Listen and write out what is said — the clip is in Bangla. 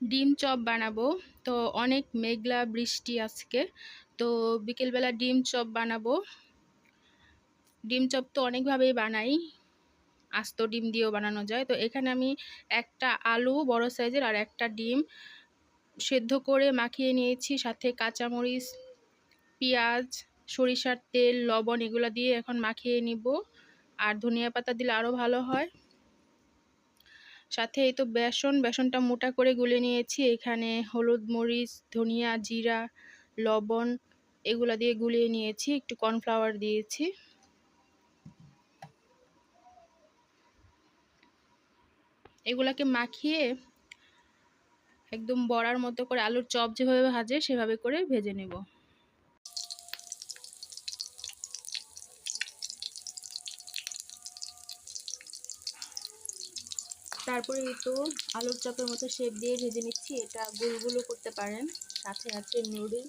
ডিম চপ বানাবো। তো অনেক মেঘলা বৃষ্টি আজকে। তো বিকেলবেলা ডিম চপ বানাবো। ডিম চপ তো অনেকভাবেই বানাই। আস্ত ডিম দিয়েও বানানো যায়। তো এখানে আমি একটা আলু বড় সাইজের আর একটা ডিম সেদ্ধ করে মাখিয়ে নিয়েছি। সাথে কাঁচামরিচ, পেঁয়াজ, সরিষার তেল, লবণ এগুলো দিয়ে এখন মাখিয়ে নিব। আর ধনিয়া পাতা দিলে আরও ভালো হয়। সাথে এই তো বেসন, বেসনটা মোটা করে গুলে নিয়েছি। এখানে হলুদ মরিচ, ধনিয়া জিরা, লবণ এগুলা দিয়ে গুলিয়ে নিয়েছি। একটু কর্নফ্লাওয়ার দিয়েছি। এগুলাকে মাখিয়ে একদম বড়ার মতো করে আলুর চপ যেভাবে ভাজে, সেভাবে করে ভেজে নেব। তারপরে একটু আলুর চপের মতো শেপ দিয়ে ভেজে নিচ্ছি। এটা গুলগুলো করতে পারেন। সাথে আছে নুডলস।